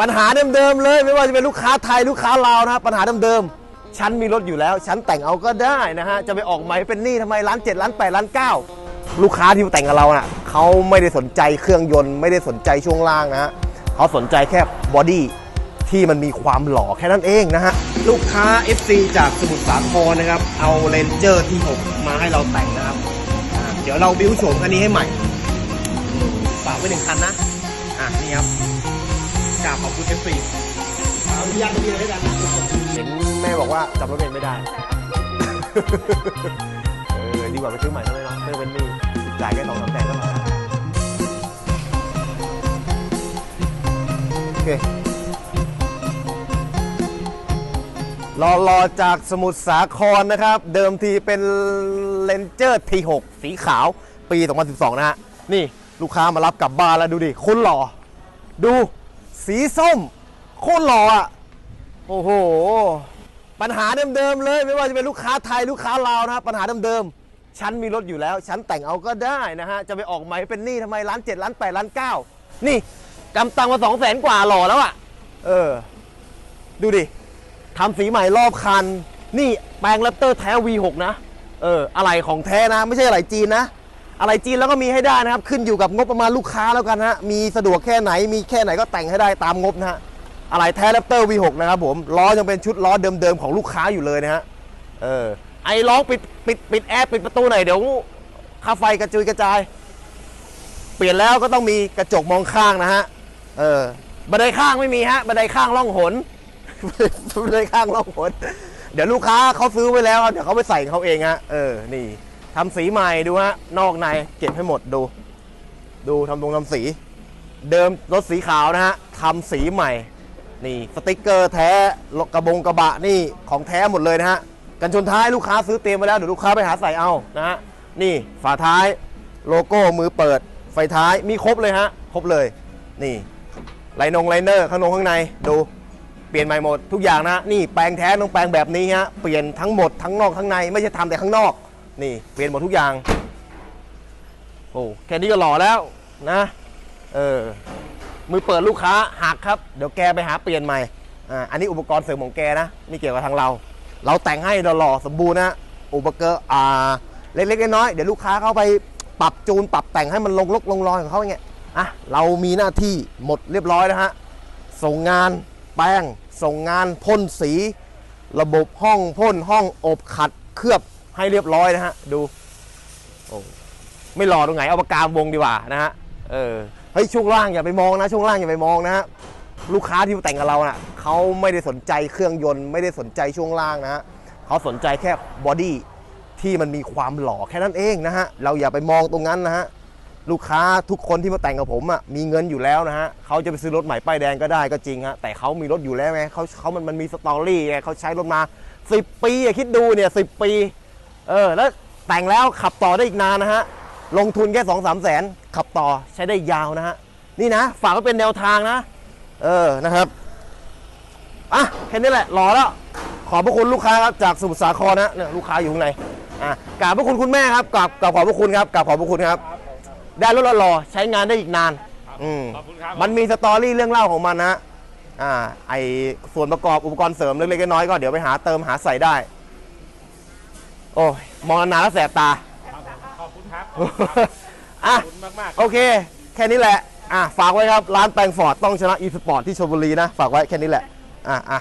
ปัญหาเดิมๆเลย ไม่ว่าจะเป็นลูกค้าไทยลูกค้าลาวนะครับปัญหาเดิมๆฉันมีรถอยู่แล้ว ฉันแต่งเอาก็ได้นะฮะจะไปออกใหม่เป็นหนี้ทำไมล้านเจ็ดล้านแปดล้านเก้าลูกค้าที่มาแต่งกับเราน่ะเขาไม่ได้สนใจเครื่องยนต์ไม่ได้สนใจช่วงล่างนะฮะเขาสนใจแค่บอดี้ที่มันมีความหล่อแค่นั้นเองนะฮะลูกค้า FC จากสมุทรสาครนะครับ เอาเลนเจอร์ที่ 6 มาให้เราแต่งนะครับอ่าเดี๋ยวเราบิ้วโฉมคันนี้ให้ใหม่ฝากไว้หนึ่งคันนะอะนี่ครับ กราบขอบคุณเอฟซีเอาอนุญาตเรียให้กันเห็นแม่บอกว่าจำรถเองไม่ได้ เออดีกว่าไปซื้อใหม่ทำไมเนาะไม่เป็นหนี้จ่ายแค่สองสามแสนก็พอแล้วโอเครอรอจากสมุทรสาครนะครับ เดิมทีเป็นเลนเจอร์ T6 สีขาวปี 2012 นะฮะ นี่ลูกค้ามารับกลับบ้านแล้วดูดิโคนหล่อ ดู สีส้ม โคตรหล่ออะ โอ้โห ปัญหาเดิมๆเลย ไม่ว่าจะเป็นลูกค้าไทยลูกค้าลาวนะครับปัญหาเดิมๆฉันมีรถอยู่แล้ว ฉันแต่งเอาก็ได้นะฮะ จะไปออกใหม่เป็นหนี้ทำไมล้านเจ็ดล้านแปดล้านเก้านี่กำตังมาสองแสนกว่าหล่อแล้วอะ เออ ดูดิทำสีใหม่รอบคัน นี่แปลงแรปเตอร์แท้ V6 นะ เออ อะไรของแท้นะ ไม่ใช่อะไรจีนนะ อะไรจีนแล้วก็มีให้ได้นะครับ ขึ้นอยู่กับงบประมาณลูกค้าแล้วกันฮะมีสะดวกแค่ไหนมีแค่ไหนก็แต่งให้ได้ตามงบนะฮะอะไรแท้แรปเตอร์ V6 นะครับผมล้อยังเป็นชุดล้อเดิมๆของลูกค้าอยู่เลยนะฮะเออไอ้ล้อปิดปิดปิดแอร์ปิดประตูหน่อยเดี๋ยวค่าไฟกระจุยกระจาย เปลี่ยนแล้วก็ต้องมีกระจกมองข้างนะฮะเออบันไดข้างไม่มีฮะบันไดข้างล่องหนบันไดข้างล่องหนเดี๋ยวลูกค้าเขาซื้อไว้แล้วเดี๋ยวเขาไปใส่เขาเองฮะเออนี่ ทำสีใหม่ดูฮะ นอกในเก็บให้หมดดู ดูทำตรงทำสี เดิมรถสีขาวนะฮะทำสีใหม่ นี่สติกเกอร์แท้กระบงกระบะนี่ของแท้หมดเลยนะฮะ กันชนท้ายลูกค้าซื้อเตรียมไว้แล้วเดี๋ยวลูกค้าไปหาใส่เอานะฮะ นี่ฝาท้ายโลโก้มือเปิด ไฟท้ายมีครบเลยฮะ ครบเลย นี่ไลนงไลเนอร์ข้างนงข้างในดูเปลี่ยนใหม่หมดทุกอย่างนะ นี่แปลงแท้ต้องแปลงแบบนี้ฮะเปลี่ยนทั้งหมดทั้งนอกทั้งในไม่ใช่ทำแต่ข้างนอก นี่เปลี่ยนหมดทุกอย่าง โอ้แค่นี้ก็หล่อแล้วนะ เออ มือเปิดลูกค้าหักครับ เดี๋ยวแกไปหาเปลี่ยนใหม่ อ่า อันนี้อุปกรณ์เสริมของแกนะไม่เกี่ยวกับทางเรา เราแต่งให้เราหล่อสมบูรณ์นะ อุปกรณ์อ่า เล็กๆน้อยๆเดี๋ยวลูกค้าเข้าไปปรับจูนปรับแต่งให้มันลงลกลงรอยของเขาอย่างเงี้ย อะ เรามีหน้าที่หมดเรียบร้อยแล้วฮะ ส่งงานแป้ง ส่งงานพ่นสี ระบบห้องพ่นห้องอบขัดเคลือบ ให้เรียบร้อยนะฮะ ดู โอ้ไม่รอตรงไหนเอาปากกาวงดีกว่านะฮะ เออ เฮ้ยช่วงล่างอย่าไปมองนะช่วงล่างอย่าไปมองนะฮะ ลูกค้าที่มาแต่งกับเราน่ะเขาไม่ได้สนใจเครื่องยนต์ไม่ได้สนใจช่วงล่างนะฮะเขาสนใจแค่บอดี้ที่มันมีความหล่อแค่นั้นเองนะฮะ เราอย่าไปมองตรงนั้นนะฮะ ลูกค้าทุกคนที่มาแต่งกับผมอะมีเงินอยู่แล้วนะฮะเขาจะไปซื้อรถใหม่ป้ายแดงก็ได้ก็จริงฮะแต่เขามีรถอยู่แล้วไงเขาเขามันมันมีสตอรี่ไงเขาใช้รถมา 10 ปีอะคิดดูเนี่ยสิปี เออแล้วแต่งแล้วขับต่อได้อีกนานนะฮะ ลงทุนแค่สองสามแสนขับต่อใช้ได้ยาวนะฮะ นี่นะ ฝากไว้เป็นแนวทางนะ เออนะครับ อะ แค่นี้แหละรอแล้ว ขอบพระคุณลูกค้าครับจากสมุทรสาครนะเนี่ยลูกค้าอยู่ข้างในอะกราบพระคุณคุณแม่ครับกราบกราบขอบพระคุณครับกราบขอบพระคุณครับ ได้รถหล่อๆใช้งานได้อีกนาน อืมขอบคุณครับ มันมีสตอรี่เรื่องเล่าของมันนะอ่าไอส่วนประกอบอุปกรณ์เสริมเล็กๆน้อยๆก็เดี๋ยวไปหาเติมหาใส่ได้ โอ้ยมองนานๆแล้วแสบตาขอบคุณครับอะ ขอบคุณมากโอเค แค่นี้แหละ อะ ฝากไว้ครับ ร้านแปลงฟอร์ดต้องชนะอีสปอร์ตที่ชลบุรีนะ ฝากไว้แค่นี้แหละ อะอะ